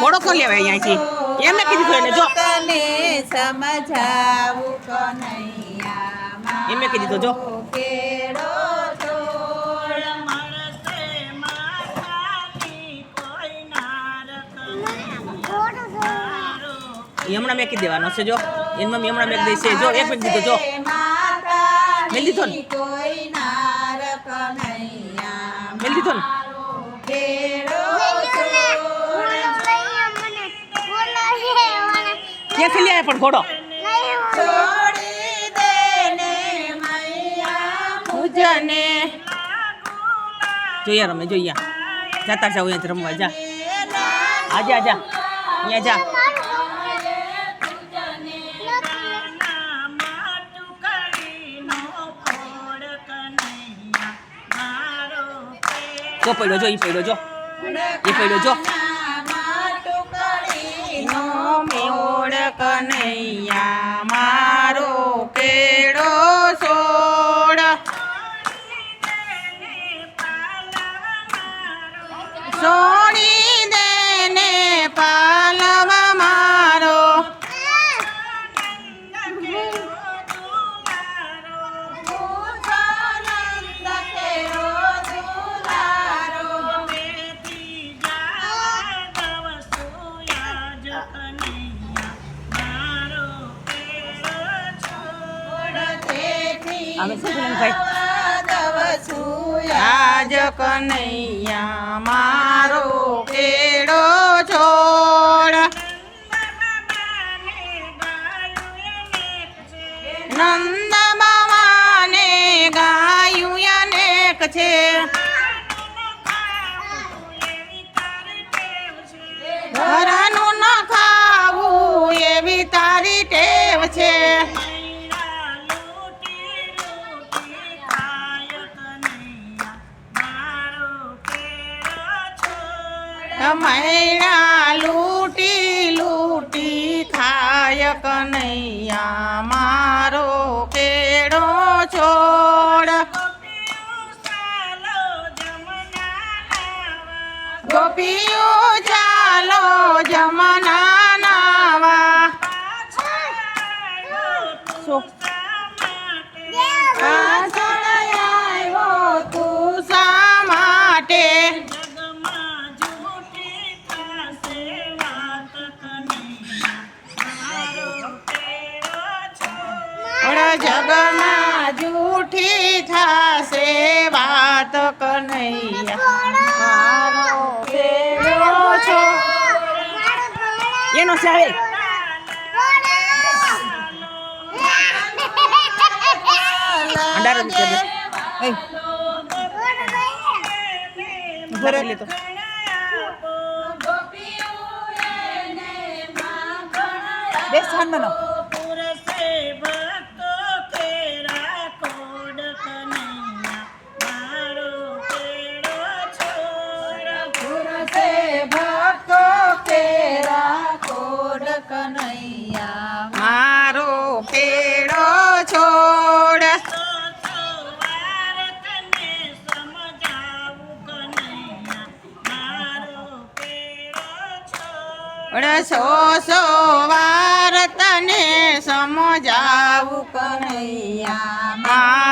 ઘોડો કોણ લેવાય અહીંયાથી? એમને કીધું એને જો. તને સમજાવું કનૈયા એમને કીધું તો જો. હમણાં મેં કીધી દેવાનો છે જો. એમ હમણાં મેં દે જો એક મેં દીધો જો. મેલી દીધો ને? ક્યાંથી લે પણ ઘોડો. છોડી ને જોઈએ રમે જોઈએ. જાતા જાવ અહીંયા રમવા જા. આજા આજા અહીંયા જા. જો પડ્યો જો એ પડ્યો જો. એ પડ્યો જો. આજ કનૈયા મારો કેળો 没人。જગમાં જૂઠી થશે વાત કનૈયા મારો કેળો છો એનો છે હવે અંડાર જ છે એ ઊભો રહી સો સો વાર તને સમજાવું કનૈયા